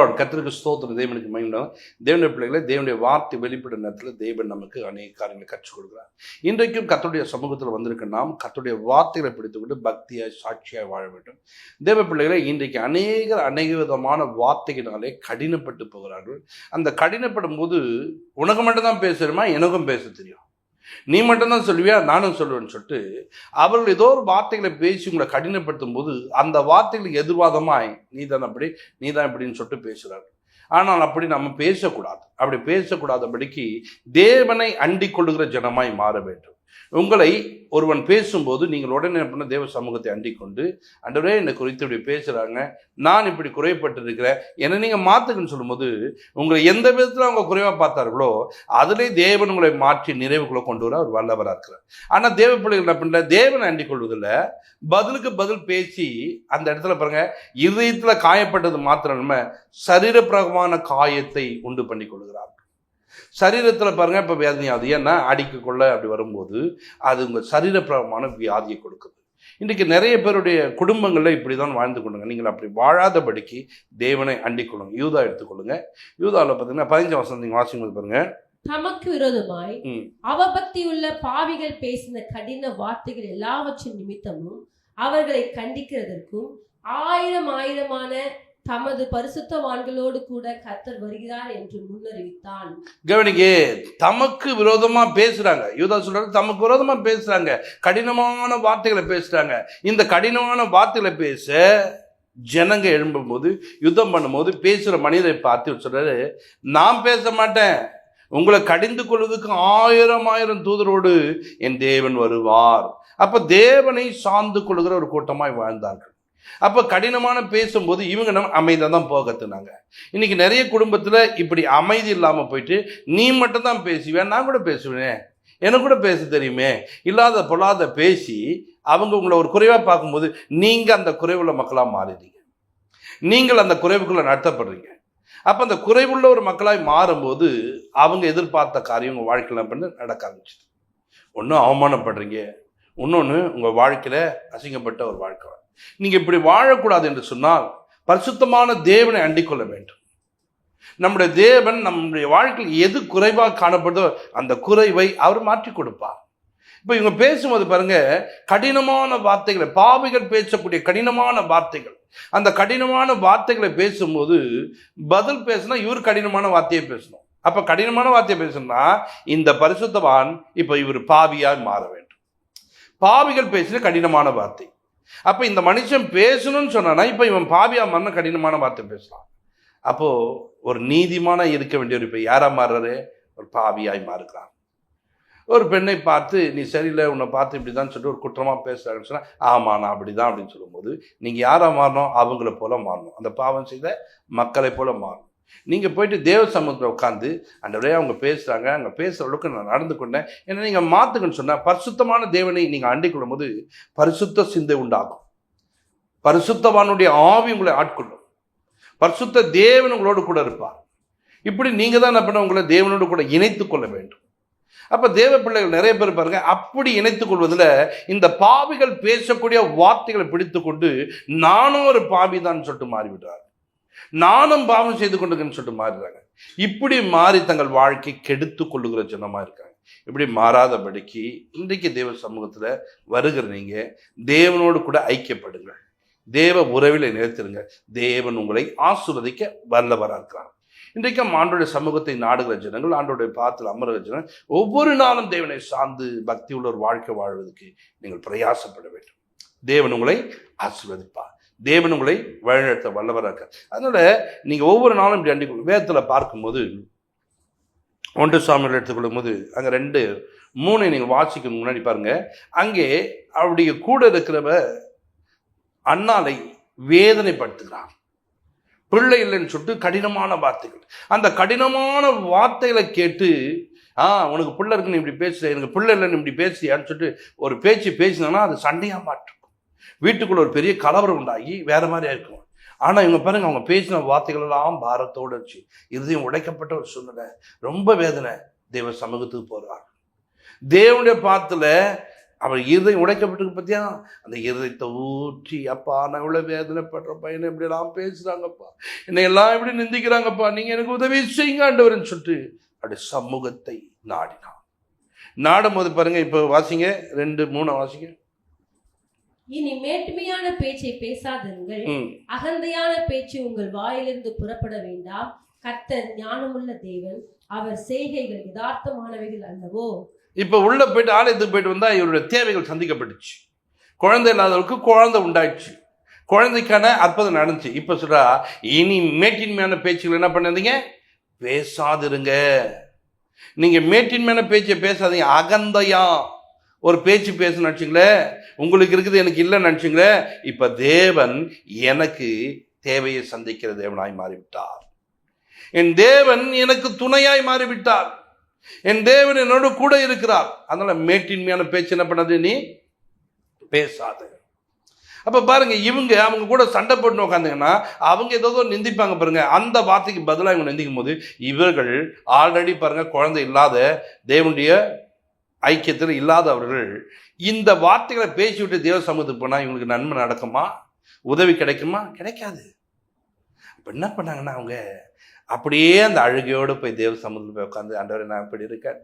பிரைஸ்லாட் கத்திரிக்கு ஸ்தோத்திரம். தேவனுக்கு மகிழ்ந்தோம் தேவனுடைய பிள்ளைகளை தேவனுடைய வார்த்தை வெளிப்படும் நேரத்தில் தேவன் நமக்கு அநேக காரியங்களை கற்றுக் கொடுக்குறார். இன்றைக்கும் கத்துடைய சமூகத்தில் வந்திருக்க நாம் கத்துடைய வார்த்தைகளை பிடித்துக்கொண்டு பக்தியாய் சாட்சியாய் வாழ வேண்டும். தேவ பிள்ளைகளை இன்றைக்கு அநேகர் அநேக விதமான வார்த்தைகளினாலே கடினப்பட்டு போகிறார்கள். அந்த கடினப்படும் போது உனக்கு மட்டும்தான் பேசுகிறோமா எனக்கும் பேச தெரியும். நீ மட்டும்தான் சொல்லுவியா? நானும் சொல்லுவேன்னு சொல்லிட்டு அவர்கள் ஏதோ ஒரு வார்த்தைகளை பேசி உங்களை கடினப்படுத்தும் போது அந்த வார்த்தைகளுக்கு எதிர்வாதமாய் நீ தான் அப்படி நீ தான் இப்படின்னு சொல்லிட்டு பேசுகிறார் ஆனால் அப்படி நம்ம பேசக்கூடாது. அப்படி பேசக்கூடாதபடிக்கு தேவனை அண்டிக் கொள்ளுகிற ஜனமாய் மாற வேண்டும். உங்களை ஒருவன் பேசும்போது நீங்கள் உடனே என்ன பண்ண தேவ சமூகத்தை அண்டிக்கொண்டு அண்டவரே என்னை குறித்து இப்படி பேசுகிறாங்க நான் இப்படி குறைப்பட்டிருக்கிறேன் என்னை நீங்கள் மாற்றுக்குன்னு சொல்லும்போது உங்களை எந்த விதத்தில் அவங்க குறைவாக பார்த்தார்களோ அதிலே தேவன் உங்களை மாற்றி நிறைவுக்குள்ளே கொண்டு வர அவர் வல்லவராக இருக்கிறார். ஆனால் தேவ பிள்ளைகள் என்ன பண்ணல? தேவனை அண்டிக் கொள்வதில் பதிலுக்கு பதில் பேசி அந்த இடத்துல பாருங்க இதயத்தில் காயப்பட்டது மாத்திரம் நம்ம சரீரப்பிரகமான காயத்தை உண்டு பண்ணி கொள்கிறார்கள் சரீரத்தில் பாருங்க இப்போ வேதனையாகுது ஏன்னா அடிக்க கொள்ள அப்படி வரும்போது அது உங்கள் சரீரப்பிரகமான வியாதியை கொடுக்குது. இன்றைக்கு நிறைய பேருடைய குடும்பங்களில் இப்படி தான் வாழ்ந்து கொள்ளுங்க. நீங்கள் அப்படி வாழாதபடிக்கு தேவனை அண்டிக் கொள்ளுங்க. யூதா எடுத்துக்கொள்ளுங்க யூதாவில் பார்த்தீங்கன்னா பதினஞ்சு வருஷம் நீங்கள் வாசிக்கும் பாருங்க. தமக்கு விரோதமாய். அவபக்தியுள்ள பாவிகள் பேசின கடின வார்த்தைகள் எல்லாவற்றின் நிமித்தமும் அவர்களை கண்டிக்கிறதற்கும் ஆயிரம் ஆயிரமான தமது பரிசுத்தவான்களோடு கூட கர்த்தர் வருகிறார் என்று முன்னறிவித்தான். கவனிங்க தமக்கு விரோதமா பேசுறாங்க. யூதா சொல்றாரு தமக்கு விரோதமா பேசுறாங்க. கடினமான வார்த்தைகளை பேசுறாங்க. இந்த கடினமான வார்த்தைகளை பேச ஜனங்க எழும்பும்போது யுத்தம் பண்ணும்போது பேசுற மனிதரை பார்த்து சொல்றாரு நான் பேச மாட்டேன். உங்களை கடிந்து கொள்வதற்கு ஆயிரம் ஆயிரம் தூதரோடு என் தேவன் வருவார். அப்ப தேவனை சார்ந்து கொள்கிற ஒரு கூட்டமாய் வாழ்ந்தார்கள். அப்போ கடினமான பேசும்போது இவங்க நம்ம அமைதியாக தான் போக கற்றுனாங்க இன்றைக்கி நிறைய குடும்பத்தில் இப்படி அமைதி இல்லாமல் போயிட்டு நீ மட்டும் தான் பேசுவேன் நான் கூட பேசுவேன். எனக்கு கூட பேச தெரியுமே. இல்லாத பொல்லாத பேசி அவங்க உங்களை ஒரு குறைவாக பார்க்கும்போது நீங்கள் அந்த குறைவுள்ள மக்களாக மாறிடுறீங்க. நீங்கள் அந்த குறைவுக்குள்ளே நடத்தப்படுறீங்க. அப்போ அந்த குறைவுள்ள ஒரு மக்களாய் மாறும்போது அவங்க எதிர்பார்த்த காரியம் உங்கள் வாழ்க்கையில் பண்ணி நடக்க ஆரம்பிச்சிது. ஒன்றும் அவமானப்படுறீங்க. இன்னொன்று உங்கள் வாழ்க்கையில் அசிங்கப்பட்ட ஒரு வாழ்க்கை நீங்கள் இப்படி வாழக்கூடாது என்று சொன்னால் பரிசுத்தமான தேவனை அண்டிக் கொள்ள வேண்டும். நம்முடைய தேவன் நம்முடைய வாழ்க்கையில் எது குறைவாக காணப்படுதோ அந்த குறைவை அவர் மாற்றி கொடுப்பார். இப்போ இவங்க பேசும்போது பாருங்க கடினமான வார்த்தைகளை பாவிகள் பேசக்கூடிய கடினமான வார்த்தைகள். அந்த கடினமான வார்த்தைகளை பேசும்போது பதில் பேசினா இவர் கடினமான வார்த்தையை பேசணும். அப்போ கடினமான வார்த்தையை பேசணும்னா இந்த பரிசுத்தவான் இப்போ இவர் பாவியாக மாற வேண்டும். பாவிகள் பேசின கடினமான வார்த்தை. அப்போ இந்த மனுஷன் பேசணும்னு சொன்னானா இப்போ இவன் பாவியா மன்ன கடினமான வார்த்தை பேசலாம் அப்போது ஒரு நீதிமான இருக்க வேண்டியவர் இப்போ யாராக மாறுறாரு? ஒரு பாவியாய் மாறுகிறான். ஒரு பெண்ணை பார்த்து நீ சரியில்லை உன்னை பார்த்து இப்படி தான் சொல்லிட்டு ஒரு குற்றமாக பேசுகிறாங்கன்னு சொன்னால் ஆமாம் நான் அப்படி தான் அப்படின்னு சொல்லும்போது நீங்கள் யாராக மாறணும்? அவங்கள போல் மாறணும். அந்த பாவம் செய்த மக்களை போல மாறணும். நீங்கள் போயிட்டு தேவ சமூகத்தில் உட்காந்து அந்த விடையே அவங்க பேசுகிறாங்க அங்கே பேசுகிற அளவுக்கு நான் நடந்து கொண்டேன். ஏன்னா நீங்கள் மாற்றுங்கன்னு சொன்னால் பரிசுத்தமான தேவனை நீங்கள் அண்டிக் கொள்ளும்போது பரிசுத்த சிந்தை உண்டாகும். பரிசுத்தவானுடைய ஆவி உங்களை ஆட்கொள்ளும். பரிசுத்த தேவன் உங்களோடு கூட இருப்பார். இப்படி நீங்கள் தான் என்ன பண்ண உங்களை தேவனோடு கூட இணைத்து கொள்ள வேண்டும். அப்போ தேவ பிள்ளைகள் நிறைய பேர் பாருங்க அப்படி இணைத்துக் கொள்வதில் இந்த பாவிகள் பேசக்கூடிய வார்த்தைகளை பிடித்து கொண்டு நானும் ஒரு பாவி தான் சொல்லிட்டு மாறிவிடுறாரு. நானும் பாவம் செய்து கொண்டிருக்கேன்னு சொல்லிட்டு மாறிடுறாங்க இப்படி மாறி தங்கள் வாழ்க்கை கெடுத்து கொள்ளுகிற ஜனமா இருக்காங்க. இப்படி மாறாதபடிக்கு இன்றைக்கு தேவ சமூகத்துல வருகிற நீங்க தேவனோடு கூட ஐக்கியப்படுங்கள். தேவ உறவில் நிலைத்திருங்க தேவன் உங்களை ஆசுவதிக்க வல்லவராக இருக்கிறார். இன்றைக்கும் ஆண்டோடைய சமூகத்தை நாடுகிற ஜனங்கள் ஆண்டோடைய பாத்தில் அமருகிற ஜனங்கள் ஒவ்வொரு நாளும் தேவனை சார்ந்து பக்தி உள்ள ஒரு வாழ்க்கை வாழ்வதற்கு நீங்கள் பிரயாசப்பட வேண்டும். தேவன் உங்களை ஆசிர்வதிப்பார். தேவன் உங்களை வழிநடத்த வல்லவராக இருக்கார். அதனால் நீங்கள் ஒவ்வொரு நாளும் இப்படி அண்டி வேதத்தில் பார்க்கும்போது ஒன்று சாமியில் எடுத்துக்கொள்ளும் போது அங்கே ரெண்டு மூணு நீங்கள் வாசிக்க முன்னாடி பாருங்கள் அங்கே அவருடைய கூட இருக்கிறவ அண்ணாலை வேதனைப்படுத்துகிறான் பிள்ளை இல்லைன்னு சொல்லிட்டு கடினமான வார்த்தைகள். அந்த கடினமான வார்த்தைகளை கேட்டு ஆ உனக்கு பிள்ளை இருக்குன்னு இப்படி பேசுற எனக்கு பிள்ளை இல்லைன்னு இப்படி பேசுறியான்னு சொல்லிட்டு ஒரு பேச்சு பேசினாங்கன்னா அது சண்டையாக மாற்றும். வீட்டுக்குள்ள ஒரு பெரிய கலவரம் உண்டாகி வேற மாதிரியா இருக்கும் ஆனால் இவங்க பாருங்க அவங்க பேசின வார்த்தைகள் எல்லாம் பாரத்தோடு வச்சு இறுதியும் உடைக்கப்பட்ட ஒரு சூழ்நிலை. ரொம்ப வேதனை. தேவ சமூகத்துக்கு போகிறார் தேவனுடைய பாத்துல அவர் இருதயம் உடைக்கப்பட்டிருக்கு பார்த்தியா அந்த இருதயத்தை ஊற்றி அப்பா நான் இவ்வளோ வேதனைப்படுற பையனை இப்படியெல்லாம் பேசுகிறாங்கப்பா என்னை எல்லாம் இப்படி நிந்திக்கிறாங்கப்பா. நீங்கள் எனக்கு உதவி செய்யுங்க ஆண்டவர்னு சொல்லிட்டு அப்படி சமூகத்தை நாடினான். நாடும் போது பாருங்க இப்போ வாசிங்க. ரெண்டு மூணு வாசிங்க. இனி மேட்டுமையான பேச்சை பேசாதிருங்கள் ம். அகந்தையான பேச்சு உங்கள் வாயிலிருந்து புறப்பட வேண்டாம். கர்த்தர் ஞானமுள்ள தேவன். அவர் செய்கைகள் யதார்த்தமானவைகள் அல்லவோ? இப்போ உள்ள போயிட்டு ஆலயத்துக்கு போயிட்டு வந்தா இவருடைய தேவைகள் சந்திக்கப்பட்டுச்சு. குழந்தை இல்லாதவருக்கு குழந்தை உண்டாயிடுச்சு. குழந்தைக்கான அற்புதம் நடந்துச்சு. இப்போ சொல்றா இனி மேட்டின்மையான பேச்சுகள் என்ன பண்ணாதீங்க? பேசாதிருங்க. நீங்க மேட்டின்மையான பேச்சை பேசாதீங்க. அகந்தையா? ஒரு பேச்சு பேச நினச்சிங்களேன் உங்களுக்கு இருக்குது எனக்கு இல்லைன்னு நினச்சிங்களேன் இப்போ தேவன் எனக்கு தேவையை சந்திக்கிற தேவனாய் மாறிவிட்டார். என் தேவன் எனக்கு துணையாய் மாறிவிட்டார். என் தேவன் என்னோட கூட இருக்கிறார். அதனால மேட்டின்மையான பேச்சு என்ன பண்ணது நீ? பேசாத. அப்போ பாருங்க இவங்க அவங்க கூட சண்டை போட்டு உட்காந்துங்கன்னா அவங்க ஏதோ நிந்திப்பாங்க பாருங்க. அந்த வார்த்தைக்கு பதிலாக இவங்க நிந்திக்கும் போது இவர்கள் ஆல்ரெடி பாருங்க குழந்தை இல்லாத தேவனுடைய ஐக்கியத்தில் இல்லாதவர்கள் இந்த வார்த்தைகளை பேசிவிட்டு தேவ சமூகத்துக்கு போனால் இவங்களுக்கு நன்மை நடக்குமா? உதவி கிடைக்குமா? கிடைக்காது. அப்போ என்ன பண்ணாங்கன்னா அவங்க அப்படியே அந்த அழுகையோடு போய் தேவ சமூகத்தில் போய் உட்காந்து ஆண்டவர் நான் இப்படி இருக்கேன்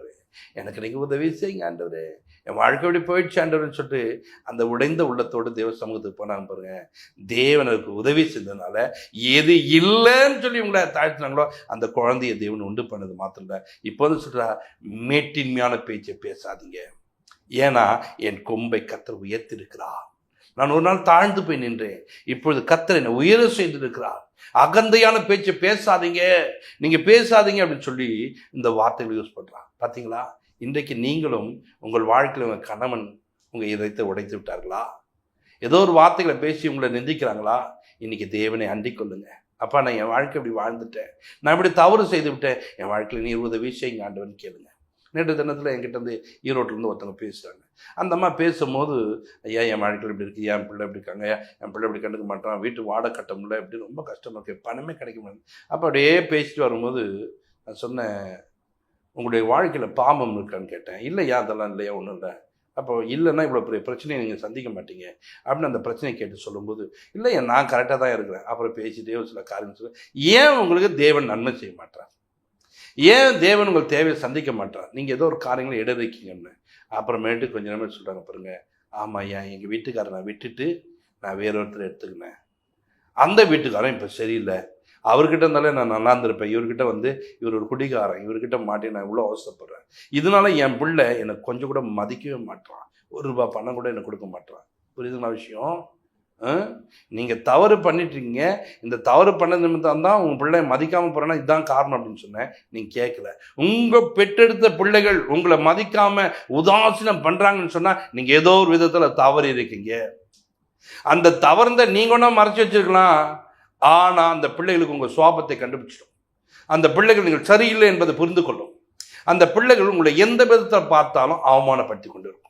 எனக்கு நீங்கள் உதவி செய்யுங்க ஆண்டவர். என் வாழ்க்கை இப்படி போயிடுச்சு ஆண்டவர்னு சொல்லிட்டு அந்த உடைந்த உள்ளத்தோடு தேவ சமூகத்துக்கு போனாங்க பாருங்க. தேவனுக்கு உதவி செஞ்சதுனால எது இல்லைன்னு சொல்லி உங்களை தாழ்த்தினாங்களோ அந்த குழந்தைய தேவன் உண்டு பண்ணது மாத்திரம் இல்லை. வந்து சொல்கிறா மேட்டின்மையான பேச்சை பேசாதீங்க. ஏன்னா என் கொம்பை கத்தர் உயர்த்திருக்கிறார் நான் ஒரு நாள் தாழ்ந்து போய் நின்றேன். இப்பொழுது கத்தர் என்னை உயர செய்திருக்கிறார். அகந்தையான பேச்சை பேசாதீங்க. நீங்கள் பேசாதீங்க அப்படின்னு சொல்லி இந்த வார்த்தைகளை யூஸ் பண்ணுறான் பார்த்தீங்களா இன்றைக்கு நீங்களும் உங்கள் வாழ்க்கையில் உங்கள் கணவன் உங்கள் இதயத்தை உடைத்து விட்டார்களா? ஏதோ ஒரு வார்த்தைகளை பேசி உங்களை நிந்திக்கிறாங்களா? இன்றைக்கி தேவனை அண்டிக் கொள்ளுங்க. அப்பா நான் என் வாழ்க்கை இப்படி வாழ்ந்துட்டேன். நான் இப்படி தவறு செய்து விட்டேன். என் வாழ்க்கையில் நீர் உதவி செய்யுங்க ஆண்டவன் கேளுங்க. நேற்று தினத்தில் என்கிட்ட வந்து ஈரோட்டிலேருந்து ஒருத்தவங்க பேசுகிறாங்க அந்த அம்மா பேசும்போது ஐயா என் வாழ்க்கையில் இப்படி இருக்கு. என் பிள்ளை இப்படி இருக்காங்க? என் பிள்ளை இப்படி கண்டுக்க மாட்டான்? வீட்டு வாடகை கட்ட முடியல. இப்படி ரொம்ப கஷ்டமாக இருக்கு. பணமே கிடைக்க மாட்டேன் அப்போ அப்படியே பேசிட்டு வரும்போது நான் சொன்னேன் உங்களுடைய வாழ்க்கையில் பாம்பம் இருக்கான்னு கேட்டேன். இல்லையா? அதெல்லாம் இல்லையா? ஒன்றும் இல்லை. அப்போ இல்லைன்னா இவ்வளோ பெரிய பிரச்சனையை நீங்கள் சந்திக்க மாட்டீங்க. அப்படின்னு அந்த பிரச்சனையை கேட்டு சொல்லும்போது இல்லை நான் கரெக்டாக தான் இருக்கிறேன். அப்புறம் பேசிட்டே ஒரு சில காரியம் சொல்ல. ஏன் உங்களுக்கு தேவன் நன்மை செய்ய மாட்டார் ஏன் தேவன் உங்கள் தேவையை சந்திக்க மாட்டார் நீங்கள் ஏதோ ஒரு காரியங்களை இட வைக்கீங்கன்னு. அப்புறமேட்டு கொஞ்ச நேரம் சொல்கிறாங்க பாருங்க. ஆமாம் ஐயா எங்கள் வீட்டுக்காரரை நான் விட்டுட்டு நான் வேற ஒருத்தர் எடுத்துக்கினேன். அந்த வீட்டுக்காரன் இப்போ சரியில்லை. அவர்கிட்ட இருந்தாலே நான் நல்லா இருந்திருப்பேன். இவர்கிட்ட வந்து இவர் ஒரு குடிகாரன் இவர்கிட்ட மாட்டி நான் இவ்வளோ அவசரப்படுறேன். இதனால என் பிள்ளை எனக்கு கொஞ்சம் கூட மதிக்கவே மாட்டான் ஒரு ரூபாய் பணம் கூட எனக்கு கொடுக்க மாட்டான் புரியுதுங்களா விஷயம்? ஆ? தவறு பண்ணிட்டீங்க. இந்த தவறு பண்ண நிமித்தம் தான் உங்கள் பிள்ளை மதிக்காமல் போகிறேன்னா இதுதான் காரணம் அப்படின்னு சொன்னேன். நீங்கள் கேட்கல உங்கள் பெற்றெடுத்த பிள்ளைகள் உங்களை மதிக்காமல் உதாசீனம் பண்ணுறாங்கன்னு சொன்னால் நீங்கள் ஏதோ ஒரு விதத்தில் தவறு இருக்கீங்க அந்த தவறுந்த நீங்கள் ஒன்றா மறைச்சி வச்சிருக்கலாம். ஆனால் அந்த பிள்ளைகளுக்கு உங்கள் சுவாபத்தை கண்டுபிடிச்சிடும். அந்த பிள்ளைகள் நீங்கள் சரியில்லை என்பதை புரிந்து கொள்ளும். அந்த பிள்ளைகள் உங்களை எந்த விதத்தை பார்த்தாலும் அவமானப்படுத்தி கொண்டு இருக்கும்.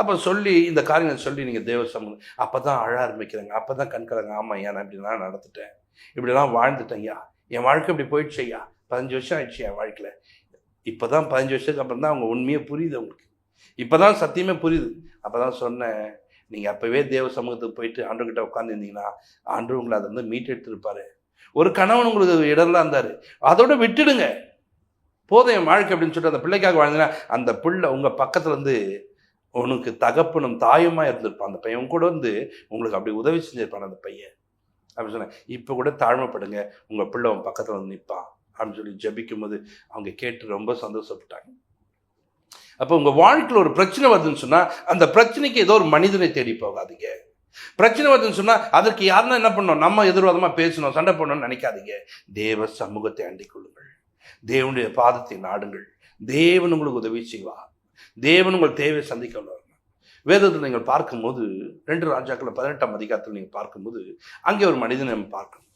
அப்போ சொல்லி இந்த காரியங்களை சொல்லி நீங்கள் தேவ சமூகம் அப்போ தான் அழ ஆரம்பிக்கிறாங்க அப்போ தான் கண்கலங்க ஆமாம் ஐயா நான் இப்படிலாம் நடந்துட்டேன்? இப்படிலாம் வாழ்ந்துட்டேன் ஐயா என் வாழ்க்கை இப்படி போயிடுச்சு ஐயா பதினஞ்சு வருஷம் ஆயிடுச்சு என் வாழ்க்கையில். இப்போ தான் பதினஞ்சு வருஷத்துக்கு அப்புறம் தான் அவங்க உண்மையே புரியுது அவங்களுக்கு. இப்போ தான் சத்தியமே புரியுது. அப்போ தான் சொன்னேன் நீங்கள் அப்போவே தேவ சமூகத்துக்கு போயிட்டு ஆண்டவர்கிட்ட உட்காந்துருந்தீங்கன்னா ஆண்டு உங்களை அதை வந்து மீட்டு எடுத்திருப்பாரு ஒரு கணவன் உங்களுக்கு இடம்லாம் இருந்தார். அதோட விட்டுடுங்க. போதும் என் வாழ்க்கை அப்படின்னு சொல்லிட்டு அந்த பிள்ளைக்காக வாழ்ந்தீங்கன்னா அந்த பிள்ளை உங்கள் பக்கத்தில் இருந்து உனக்கு தகப்பனும் தாயுமா இருந்திருப்பான். அந்த பையன் கூட வந்து உங்களுக்கு அப்படி உதவி செஞ்சிருப்பான் அந்த பையன். அப்படின்னு சொன்னேன். இப்போ கூட தாழ்மைப்படுங்க. உங்கள் பிள்ளை உன் பக்கத்தில் வந்து நிற்பான் அப்படின்னு சொல்லி ஜபிக்கும் போது அவங்க கேட்டு ரொம்ப சந்தோஷப்பட்டாங்க. அப்போ உங்கள் வாழ்க்கையில் ஒரு பிரச்சனை வருதுன்னு சொன்னால் அந்த பிரச்சனைக்கு ஏதோ ஒரு மனிதனை தேடி போகாதீங்க. பிரச்சனை வருதுன்னு சொன்னால் அதற்கு யாருன்னா என்ன பண்ணணும் நம்ம எதிர்வாதமாக பேசணும் சண்டை பண்ணணும்னு நினைக்காதீங்க. தேவ சமூகத்தை அண்டிக் கொள்ளுங்கள். தேவனுடைய பாதத்தை நாடுங்கள். தேவன் உங்களுக்கு உதவி செய்வார் தேவன் உங்கள் தேவையை சந்திக்க வேதத்தில் நீங்கள் பார்க்கும்போது ரெண்டு ராஜாக்களை பதினெட்டாம் அதிகாரத்தில் நீங்கள் பார்க்கும்போது அங்கே ஒரு மனிதனை நம்ம பார்க்கணும்.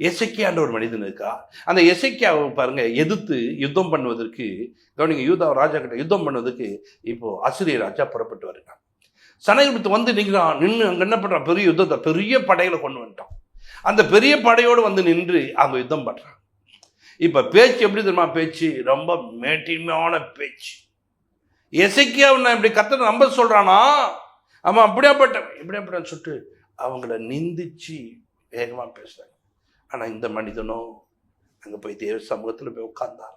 எசைக்கியான்ற ஒரு மனிதன் இருக்கா? அந்த எசைக்கியாவை பாருங்க எதிர்த்து யுத்தம் பண்ணுவதற்கு கவனிங்க யூதா ராஜா கிட்ட யுத்தம் பண்ணுவதற்கு இப்போ அசிரிய ராஜா புறப்பட்டு வருகிறான். சனகிபத்து வந்து நிற்கிறான் நின்று அங்கே என்ன பண்ணுறான் பெரிய யுத்தத்தை பெரிய படைகளை கொண்டு வந்துட்டான். அந்த பெரிய படையோடு வந்து நின்று அவங்க யுத்தம் பண்ணுறான் இப்போ பேச்சு எப்படி தெரியுமா? பேச்சு ரொம்ப மேட்டிமையான பேச்சு. எசைக்கியாவை இப்படி கத்தனை நம்ப சொல்றானா? அவன் அப்படியாப்பட்ட இப்படியாப்பட்ட சொல்லிட்டு அவங்கள நிந்திச்சு வேகமாக பேசுறாங்க. ஆனால் இந்த மனிதனோ அங்கே போய் தேவ சமூகத்தில் போய் உட்கார்ந்தார்.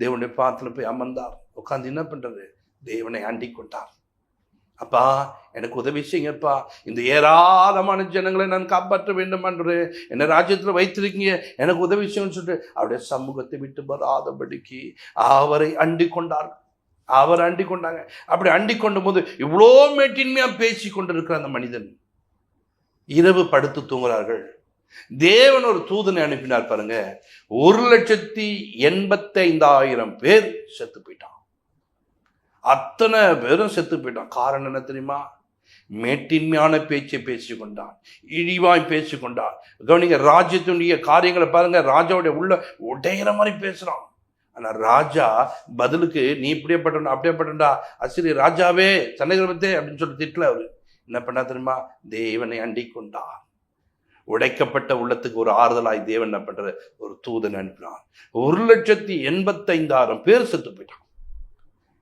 தேவனுடைய பாத்தில் போய் அமர்ந்தார். உட்காந்து என்ன பண்ணுறது தேவனை ஆண்டி கொண்டார் அப்பா எனக்கு உதவி செய்யுங்கப்பா. இந்த ஏராளமான ஜனங்களை நான் காப்பாற்ற வேண்டும் என்று என்னை ராஜ்யத்தில் வைத்திருக்கீங்க. எனக்கு உதவி செய்யணும்னு சொல்லிட்டு அவருடைய சமூகத்தை விட்டு வராதபடிக்கு அவரை அண்டி கொண்டார் அவர் அண்டி கொண்டாங்க அப்படி அண்டி கொண்டும் போது இவ்வளோ மேட்டின்மையாக பேசி கொண்டிருக்கிற அந்த மனிதன் இரவு படுத்து தூங்குறார்கள் தேவன் ஒரு தூதனை அனுப்பினார் பாருங்க. ஒரு லட்சத்தி எண்பத்தைந்தாயிரம் பேர் செத்து போயிட்டான். அத்தனை பேரும் செத்து போயிட்டான். காரணம் என்ன தெரியுமா? மேட்டின்மையான பேச்சை பேசி கொண்டான். இழிவாய் பேசி கொண்டான். கவனிங்க ராஜ்யத்தினுடைய காரியங்களை பாருங்க. ராஜாவுடைய உள்ள உடையிற மாதிரி பேசுறான். ஆனா ராஜா பதிலுக்கு நீ இப்படியே பட்டா அப்படியே பட்டண்டா? அசிரி ராஜாவே சனகிரபத்தே அப்படின்னு சொல்லி திட்டல அவரு. என்ன பண்ணா தெரியுமா? தேவனை அண்டிக் கொண்டான். உடைக்கப்பட்ட உள்ளத்துக்கு ஒரு ஆறுதலாய் தேவன் என்ன பண்ற ஒரு தூதன் அனுப்பினான் ஒரு லட்சத்தி எண்பத்தைந்தாயிரம் பேர் செத்து போயிட்டான்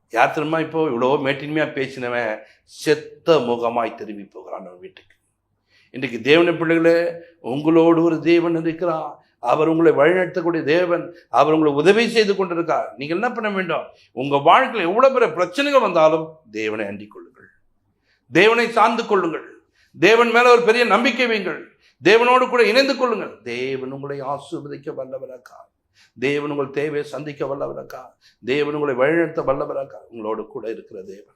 யார் திரும்ப இப்போ? இவ்வளோ மேட்டின்மையா பேசினவன் செத்த முகமாய் திரும்பி போகிறான் அவன் வீட்டுக்கு. இன்றைக்கு தேவன பிள்ளைகளே உங்களோடு ஒரு தேவன் இருக்கிறான் அவர் உங்களை வழிநடத்தக்கூடிய தேவன். அவர் உங்களை உதவி செய்து கொண்டிருக்கார். நீங்கள் என்ன பண்ண வேண்டும்? உங்கள் வாழ்க்கையில் எவ்வளவு பெரிய பிரச்சனைகள் வந்தாலும் தேவனை அண்டிக் கொள்ளுங்கள். தேவனை சார்ந்து கொள்ளுங்கள். தேவன் மேல ஒரு பெரிய நம்பிக்கை வைங்கள் தேவனோடு கூட இணைந்து கொள்ளுங்கள். தேவன் உங்களை ஆசீர்வதிக்க வல்லவராக்கா. தேவன் உங்கள் தேவையை சந்திக்க வல்லவராக்கா. தேவன் உங்களை வழிநடத்த வல்லவராக்கா. உங்களோடு கூட இருக்கிற தேவன்.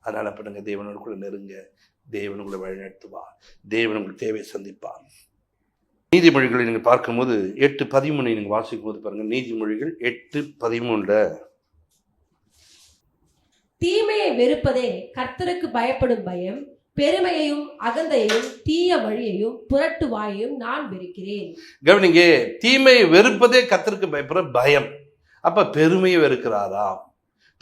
அதனால் பண்ணுங்க. தேவனோடு கூட நெருங்க. தேவன் உங்களை வழிநடத்துவார். தேவன் உங்கள் தேவையை சந்திப்பார். நீதிமொழிகளை நீங்கள் பார்க்கும்போது எட்டு பதிமூணை நீங்கள் வாசிக்கும் போது பாருங்கள் நீதிமொழிகள் எட்டு பதிமூணுல தீமையை வெறுப்பதே கர்த்தருக்கு பயப்படும் பயம். பெருமையையும் அகந்தையையும் தீய வழியையும் புரட்டு வாயையும் நான் வெறுக்கிறேன். கவனிங்க தீமையை வெறுப்பதே கத்திற்கு பயப்படுற பயம். அப்ப பெருமையை வெறுக்கிறாரா?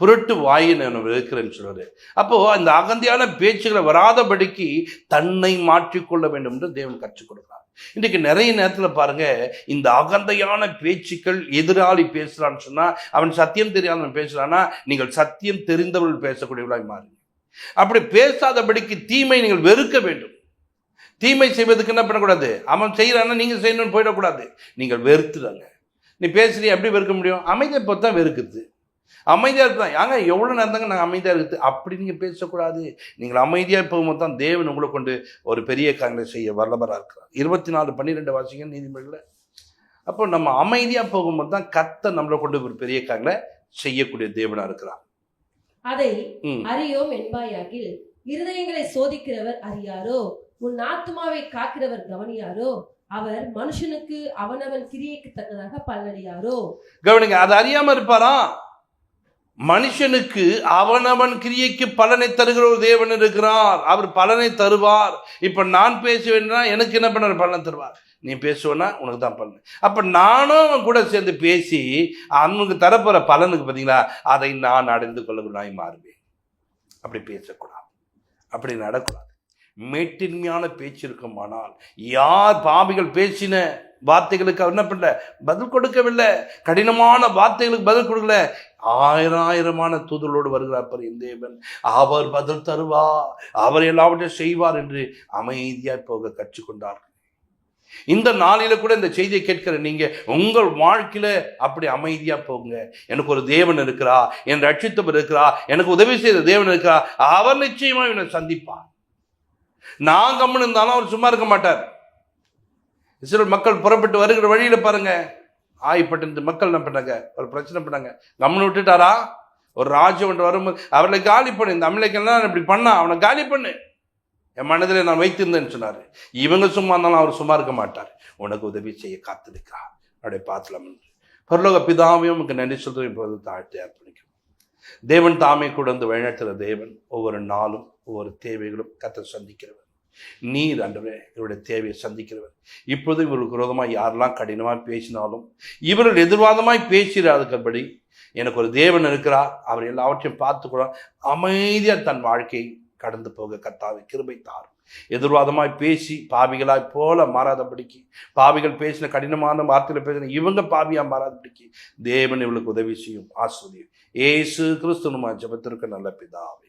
புரட்டு வாயை நான் வெறுக்கிறேன்னு சொல்றாரு. அப்போ அந்த அகந்தியான பேச்சுகளை வராதபடிக்கு தன்னை மாற்றிக்கொள்ள வேண்டும் என்று தேவன் கற்றுக் கொடுக்கிறார். இன்றைக்கு நிறைய நேரத்தில் பாருங்க இந்த அகந்தையான பேச்சுக்கள் எதிராளி பேசுறான்னு சொன்னா அவன் சத்தியம் தெரியாதவன் பேசுறான்னா நீங்கள் சத்தியம் தெரிந்தவர்கள் பேசக்கூடியவர்களாய் மாறுங்க அப்படி பேசாதபடிக்கு தீமை நீங்கள் வெறுக்க வேண்டும். தீமை செய்வதுக்கு என்ன பண்ணக்கூடாது? அவன் செய்கிறான்னா நீங்கள் செய்யணும்னு போயிடக்கூடாது. நீங்கள் வெறுத்துறாங்க நீ பேசுறீ எப்படி வெறுக்க முடியும்? அமைதியை பொறுத்து தான் வெறுக்குது. அமைதியாக இருக்கலாம் ஏங்க எவ்வளோ நேரம் தாங்க நாங்கள் அமைதியாக இருக்குது? அப்படி நீங்கள் பேசக்கூடாது. நீங்கள் அமைதியாக போகும்போது தான் தேவன் உங்களை கொண்டு ஒரு பெரிய காங்கிரஸ் செய்ய வல்லவராக இருக்கிறார். இருபத்தி நாலு பன்னிரெண்டு வாசிங்க நீதிமன்றில் அப்போ நம்ம அமைதியாக போகும்போது தான் கத்தை நம்மளை கொண்டு ஒரு பெரிய காங்கிரஸ் செய்யக்கூடிய தேவனாக இருக்கிறார். அதை. அறியோம் என்பாயாகில் இருதயங்களை சோதிக்கிறவர் அறியாரோ? உன் ஆத்துமாவை காக்கிறவர் கவனியாரோ? அவர் மனுஷனுக்கு அவனவன் கிரியைக்கு தக்கதாக பல்லடியாரோ கவனிங்க அது அறியாம இருப்பாரா? மனுஷனுக்கு அவனவன் கிரியைக்கு பலனை தருகிற ஒரு தேவன் இருக்கிறார். அவர் பலனை தருவார். இப்ப நான் பேசுவேன்னா எனக்கு என்ன பண்ண பலனை தருவார். நீ பேசுவனா உனக்கு தான் பண்ணு அப்போ நானும் அவன் கூட சேர்ந்து பேசி அவனுக்கு தரப்போகிற பலனுக்கு பார்த்தீங்களா அதை நான் அடைந்து கொள்ளக்கூடாய் மாறுவேன். அப்படி பேசக்கூடாது. அப்படி நடக்கூடாது. மேட்டின்மையான பேச்சு இருக்குமானால் யார் பாவிகள் பேசின வார்த்தைகளுக்கு என்ன பண்ணல? பதில் கொடுக்கவில்லை. கடினமான வார்த்தைகளுக்கு பதில் கொடுக்கல. ஆயிரம் ஆயிரமான தூதர்களோடு வருகிறார் தேவன். அவர் பதில் தருவார். அவர் எல்லாவற்றையும் செய்வார் என்று அமைதியாய் போக கற்றுக்கொண்டார் இந்த நாளில கூட இந்த செய்தியை கேட்கிற நீங்க உங்கள் வாழ்க்கையில அப்படி அமைதியா போங்க. எனக்கு ஒரு தேவன் இருக்கிறா என் ரட்சித்தவர் இருக்கிறா எனக்கு உதவி செய்த தேவன் இருக்கிறா அவர் நிச்சயமா இவனை சந்திப்பார். நான் கம்முன்னு இருந்தாலும் அவர் சும்மா இருக்க மாட்டார். இஸ்ரேல் மக்கள் புறப்பட்டு வருகிற வழியில பாருங்க. ஆய்ப்பட்டு இந்த மக்கள் என்ன பண்ணாங்க? ஒரு பிரச்சனை பண்ணாங்க. கம்முன்னு விட்டுட்டாரா? ஒரு ராஜ ஒன்று வரும்போது அவர்களை காலி பண்ணு. இந்த அமலைக்கெல்லாம் இப்படி பண்ணா அவனை காலி பண்ணு. என் மனதில் நான் வைத்திருந்தேன்னு சொன்னார். இவங்க சும்மா இருந்தாலும் அவர் சும்மா இருக்க மாட்டார். உனக்கு உதவி செய்ய காத்திருக்கிறார். அப்படியே பார்த்துலாம் பரலோக பிதாவையும் உனக்கு நன்றி சொல்றேன் இப்பொழுது தாழ்த்தி அர்ப்பணிக்கும் தேவன் தாமே கூட வந்து வழிநடத்துகிற தேவன் ஒவ்வொரு நாளும் ஒவ்வொரு தேவைகளும் கத்த சந்திக்கிறவர். நீர் ஆண்டவரே இவருடைய தேவையை சந்திக்கிறவர். இப்பொழுது இவர்களுக்கு விரோதமாக யாரெல்லாம் கடினமாக பேசினாலும் இவர்கள் எதிர்வாதமாய் பேசுகிறார்கள்படி எனக்கு ஒரு தேவன் இருக்கிறார். அவர் எல்லாவற்றையும் பார்த்துக்கூட அமைதியாக தன் வாழ்க்கையை கடந்து போக கத்தாவை கிருபை தாரும் எதிர்வாதமாய் பேசி பாவிகளாய் போல மாறாதபடிக்கு பாவிகள் பேசின கடினமான வார்த்தையில பேசின இவங்க பாவியா மாறாதபடிக்கு தேவன் இவளுக்கு உதவி செய்யும். ஆசிரியம் ஏசு கிறிஸ்துவ ஜபத்திற்கு நல்ல பிதாவே.